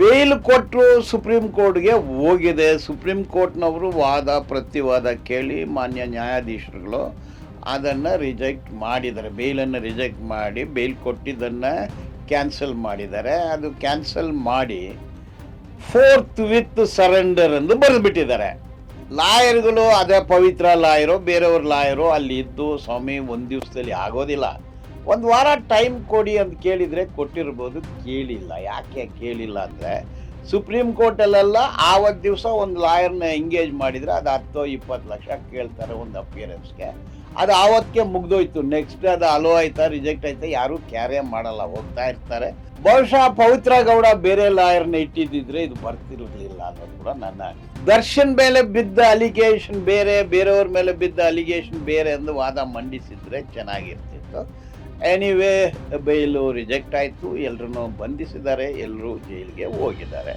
Bale ಕೊಟ್ಟರು supreme ಕೋರ್ಟ್ಗೆ ಹೋಗಿದೆ. ಸುಪ್ರೀಂ ಕೋರ್ಟ್ನವರು ವಾದ, ಪ್ರತಿವಾದ ಕೇಳಿ ಮಾನ್ಯ ನ್ಯಾಯಾಧೀಶರುಗಳು ಅದನ್ನು ರಿಜೆಕ್ಟ್ ಮಾಡಿದ್ದಾರೆ. ಬೇಲನ್ನು ರಿಜೆಕ್ಟ್ ಮಾಡಿ, ಬೇಲ್ ಕೊಟ್ಟಿದ್ದನ್ನು ಕ್ಯಾನ್ಸಲ್ ಮಾಡಿದ್ದಾರೆ. ಅದು ಕ್ಯಾನ್ಸಲ್ ಮಾಡಿ ಫೋರ್ತ್ ವಿತ್ ಸರೆಂಡರ್ ಎಂದು ಬರೆದುಬಿಟ್ಟಿದ್ದಾರೆ. ಲಾಯರ್ಗಳು ಅದೇ ಪವಿತ್ರ ಲಾಯರು, ಬೇರೆಯವ್ರ ಲಾಯರು ಅಲ್ಲಿ ಇದ್ದು ಸ್ವಾಮಿ, ಒಂದು ದಿವಸದಲ್ಲಿ ಆಗೋದಿಲ್ಲ. ಒಂದು ವಾರ ಟೈಮ್ ಕೊಡಿ ಅಂತ ಕೇಳಿದರೆ ಕೊಟ್ಟಿರ್ಬೋದು, ಕೇಳಿಲ್ಲ. ಯಾಕೆ ಕೇಳಿಲ್ಲ ಅಂದರೆ ಸುಪ್ರೀಂ ಕೋರ್ಟಲ್ಲೆಲ್ಲ ಆವತ್ತು ದಿವಸ ಒಂದು ಲಾಯರ್ನ ಎಂಗೇಜ್ ಮಾಡಿದರೆ ಅದು ಹತ್ತು ಇಪ್ಪತ್ತು ಲಕ್ಷ ಕೇಳ್ತಾರೆ ಒಂದು ಅಪಿಯರೆನ್ಸ್ಗೆ ಅದು ಆವತ್ತಿಗೆ ಮುಗ್ದೋಯ್ತು. ನೆಕ್ಸ್ಟ್ ಅದು ಅಲೋ ಆಯ್ತಾ ರಿಜೆಕ್ಟ್ ಆಯ್ತಾ, ಯಾರೂ ಕ್ಯಾರೇ ಮಾಡಲ್ಲ, ಹೋಗ್ತಾ ಇರ್ತಾರೆ. ಬಹುಶಃ ಪವಿತ್ರ ಗೌಡ ಬೇರೆ ಲಾಯರ್ನ ಇಟ್ಟಿದ್ದಿದ್ರೆ ಇದು ಬರ್ತಿರ್ಲಿಲ್ಲ ಅನ್ನೋದು ಕೂಡ ನನ್ನ ದರ್ಶನ್ ಮೇಲೆ ಬಿದ್ದ ಅಲಿಗೇಷನ್ ಬೇರೆ, ಬೇರೆಯವ್ರ ಮೇಲೆ ಬಿದ್ದ ಅಲಿಗೇಷನ್ ಬೇರೆ ಎಂದು ವಾದ ಮಂಡಿಸಿದ್ರೆ ಚೆನ್ನಾಗಿರ್ತಿತ್ತು. ಎನಿವೇ ಬೈಲು ರಿಜೆಕ್ಟ್ ಆಯಿತು. ಎಲ್ಲರೂ ಬಂಧಿಸಿದ್ದಾರೆ. ಎಲ್ಲರೂ ಜೈಲಿಗೆ ಹೋಗಿದ್ದಾರೆ.